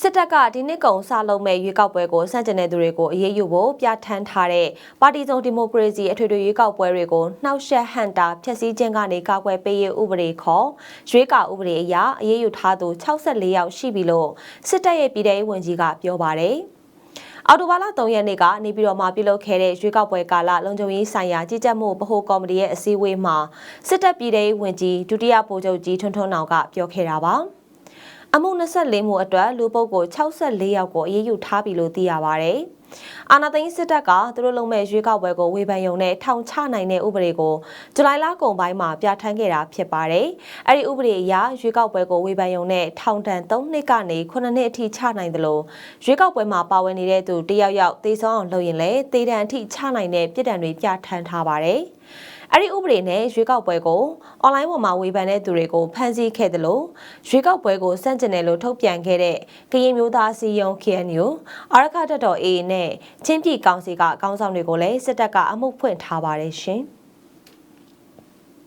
စစ်တပ်ကဒီနှစ်ကုံစလုံးမဲ့ရွေးကောက်ပွဲကိုစန့်ကျင်တဲ့သူတွေကိုအရေးယူဖို့ပြဋ္ဌာန်းထားတဲ့ပါတီစုံဒီမိုကရေစီအထွေထွေရွေးကောက်ပွဲတွေကိုနှောက်ယှက်ဟန့်တာဖျက်ဆီးခြင်းကနေကာကွယ်ပေးရေးဥပဒေခေါ်ရွေးကောက်ဥပဒေအရအရေးယူထားသူ64ယောက်ရှိပြီလို့စစ်တပ်ရဲ့ပြည်ထောင်ရေးဝန်ကြီးကပြောပါတယ်။အော်တိုဘာလ3ရက်နေ့ကနေပြည်တော်မှာပြုလုပ်ခဲ့တဲ့ရွေးကောက်ပွဲကာလလုံခြုံရေးဆိုင်ရာကြီးကြပ်မှုဗဟိုကော်မတီရဲ့အစည်းအဝေးမှာစစ်တပ်ပြည်ထောင်ရေးဝန်ကြီးဒုတိယဗိုလ်ချုပ်ကြီးထွန်းထွန်းနောင်ကပြောခဲ့တာပါ။ အမှု24မှုအတွက်လူပုဂ္ဂိုလ်64ယောက်ကိုအရေးယူထားပြီလို့သိရပါဗျ။အာနာသိန်းစစ်တပ်ကသူတို့လုံးမဲ့ရွေးကောက်ပွဲကိုဝေဖန်ယုံနဲ့ထောင်ချနိုင်တဲ့ဥပဒေကိုဇူလိုင်လကုန်ပိုင်းမှာပြဋ္ဌာန်းခဲ့တာဖြစ်ပါတယ်။အဲ့ဒီဥပဒေအရရွေးကောက်ပွဲကိုဝေဖန်ယုံနဲ့ထောင်ဒဏ်3နှစ်ကနေ9နှစ်အထိချနိုင်တယ်လို့ရွေးကောက်ပွဲမှာပါဝင်နေတဲ့သူတယောက်ယောက်သေဆုံးအောင်လုပ်ရင်လည်းသေဒဏ်အထိချနိုင်တဲ့ပြည်ဒဏ်တွေပြဋ္ဌာန်းထားပါတယ်။ အဲ့ဒီဥပဒေနဲ့ရွေးကောက်ပွဲကိုအွန်လိုင်းပေါ်မှာဝေဖန်တဲ့သူတွေကိုဖမ်းဆီးခဲ့တယ်လို့ရွေးကောက်ပွဲကိုစန့်ကျင်တယ်လို့ထုတ်ပြန်ခဲ့တဲ့ကရင်မျိုးသားစီယုံ KNU အာရခတက်တော် AA နဲ့ချင်းပြည်ကောင်စီကကောင်းဆောင်တွေကိုလည်းစစ်တပ်ကအမှုဖွင့်ထားပါတယ်ရှင်။